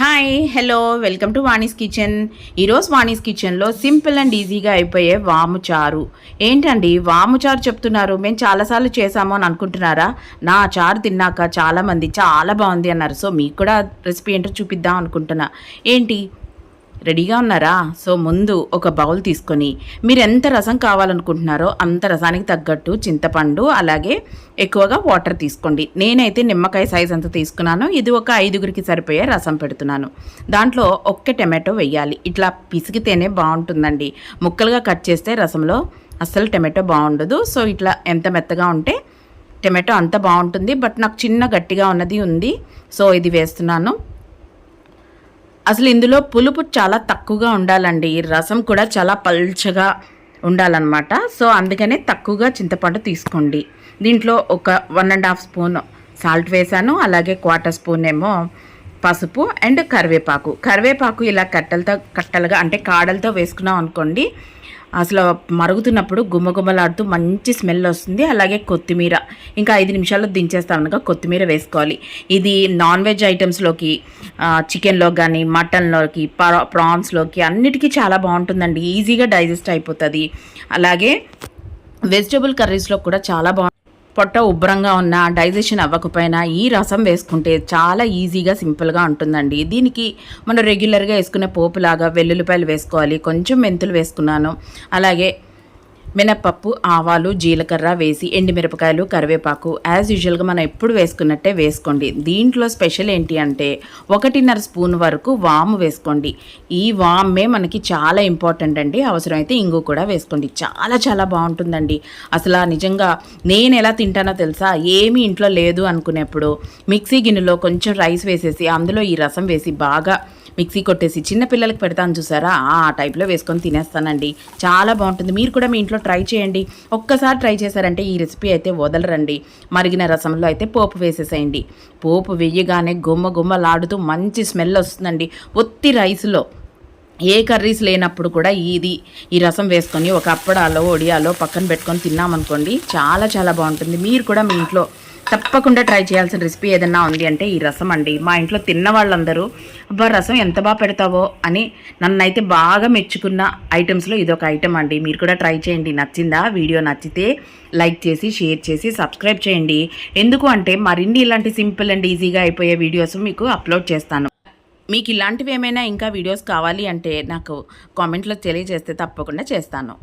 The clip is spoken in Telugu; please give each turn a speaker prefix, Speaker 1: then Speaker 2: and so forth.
Speaker 1: Hi hello welcome to Vani's kitchen ఈరోజు వాణీస్ కిచెన్లో సింపుల్ అండ్ ఈజీగా అయిపోయే వాము చారు. ఏంటండి వాము చారు చెప్తున్నారు? మేము చాలాసార్లు చేసాము అని అనుకుంటున్నారా? నా చారు తిన్నాక చాలామంది చాలా బాగుంది అన్నారు. సో మీకు కూడా రెసిపీ ఏంటో చూపిద్దాం అనుకుంటున్నా. ఏంటి? రెడీగా ఉన్నారా? సో ముందు ఒక బౌల్ తీసుకొని మీరు ఎంత రసం కావాలనుకుంటున్నారో అంత రసానికి తగ్గట్టు చింతపండు అలాగే ఎక్కువగా వాటర్ తీసుకోండి. నేనైతే నిమ్మకాయ సైజ్ అంత తీసుకున్నాను. ఇది ఒక ఐదుగురికి సరిపోయే రసం పెడుతున్నాను. దాంట్లో ఒక్క టమాటో వెయ్యాలి. ఇట్లా పిసిగితేనే బాగుంటుందండి. ముక్కలుగా కట్ చేస్తే రసంలో అస్సలు టమాటో బాగుండదు. సో ఇట్లా ఎంత మెత్తగా ఉంటే టమాటో అంత బాగుంటుంది. బట్ నాకు చిన్న గట్టిగా ఉన్నది ఉంది. సో ఇది వేస్తున్నాను. అసలు ఇందులో పులుపు చాలా తక్కువగా ఉండాలండి. ఈ రసం కూడా చాలా పల్చగా ఉండాలన్నమాట. సో అందుకనే తక్కువగా చింతపండు తీసుకోండి. దీంట్లో ఒక one and half spoon salt వేసాను. అలాగే క్వార్టర్ స్పూన్ ఏమో పసుపు అండ్ కరివేపాకు. కరివేపాకు ఇలా కట్టెలతో కట్టలుగా అంటే కాడలతో వేసుకున్నాం అనుకోండి అసలు మరుగుతున్నప్పుడు గుమ్మగుమ్మలాడుతూ మంచి స్మెల్ వస్తుంది. అలాగే కొత్తిమీర. ఇంకా ఐదు నిమిషాల్లో దించేస్తామనగా కొత్తిమీర వేసుకోవాలి. ఇది నాన్ వెజ్ ఐటమ్స్లోకి చికెన్లో కానీ మటన్లోకి ప్రాన్స్లోకి అన్నిటికీ చాలా బాగుంటుందండి. ఈజీగా డైజెస్ట్ అయిపోతుంది. అలాగే వెజిటబుల్ కర్రీస్లో కూడా చాలా బాగుంటుంది. పొట్ట ఉబ్బరంగా ఉన్న డైజెషన్ అవ్వకపోయినా ఈ రసం వేసుకుంటే చాలా ఈజీగా సింపుల్గా ఉంటుందండి. దీనికి మనం రెగ్యులర్గా వేసుకునే పోపులాగా వెల్లుల్లిపాయలు వేసుకోవాలి. కొంచెం మెంతులు వేసుకున్నాను. అలాగే మినప్పప్పు ఆవాలు జీలకర్ర వేసి ఎండుమిరపకాయలు కరివేపాకు యాజ్ యూజువల్గా మనం ఎప్పుడు వేసుకున్నట్టే వేసుకోండి. దీంట్లో స్పెషల్ ఏంటి అంటే ఒకటిన్నర స్పూన్ వరకు వాము వేసుకోండి. ఈ వామే మనకి చాలా ఇంపార్టెంట్ అండి. అవసరమైతే ఇంగు కూడా వేసుకోండి. చాలా చాలా బాగుంటుందండి. అసలు నిజంగా నేను ఎలా తింటానో తెలుసా? ఏమీ ఇంట్లో లేదు అనుకునేప్పుడు మిక్సీ గిన్నెలో కొంచెం రైస్ వేసేసి అందులో ఈ రసం వేసి బాగా మిక్సీ కొట్టేసి చిన్న పిల్లలకి పెడతాను చూసారా? ఆ టైప్లో వేసుకొని తినేస్తానండి. చాలా బాగుంటుంది. మీరు కూడా మీ ఇంట్లో ట్రై చేయండి. ఒక్కసారి ట్రై చేశారంటే ఈ రెసిపీ అయితే వదలరండి. మరిగిన రసంలో అయితే పోపు వేసేసేయండి. పోపు వేయగానే గుమ్మ గుమ్మలాడుతూ మంచి స్మెల్ వస్తుందండి. ఒత్తి రైస్లో. ఏ కర్రీస్ లేనప్పుడు కూడా ఇది. ఈ రసం వేసుకొని ఒక అప్పడాలో ఒడియాలో పక్కన పెట్టుకొని తిన్నామనుకోండి చాలా చాలా బాగుంటుంది. మీరు కూడా మీ ఇంట్లో తప్పకుండా ట్రై చేయాల్సిన రెసిపీ ఏదన్నా ఉంది అంటే ఈ రసం అండి. మా ఇంట్లో తిన్న వాళ్ళందరూ అబ్బా రసం ఎంత బాగా పెడతావో అని నన్నైతే బాగా మెచ్చుకున్న ఐటమ్స్లో ఇదొక ఐటమ్ అండి. మీరు కూడా ట్రై చేయండి. నచ్చిందా? వీడియో నచ్చితే లైక్ చేసి షేర్ చేసి సబ్స్క్రైబ్ చేయండి. ఎందుకు అంటే మరిన్ని ఇలాంటి సింపుల్ అండ్ ఈజీగా అయిపోయే వీడియోస్ మీకు అప్లోడ్ చేస్తాను. మీకు ఇలాంటివి ఏమైనా ఇంకా వీడియోస్ కావాలి అంటే నాకు కామెంట్లో తెలియజేస్తే తప్పకుండా చేస్తాను.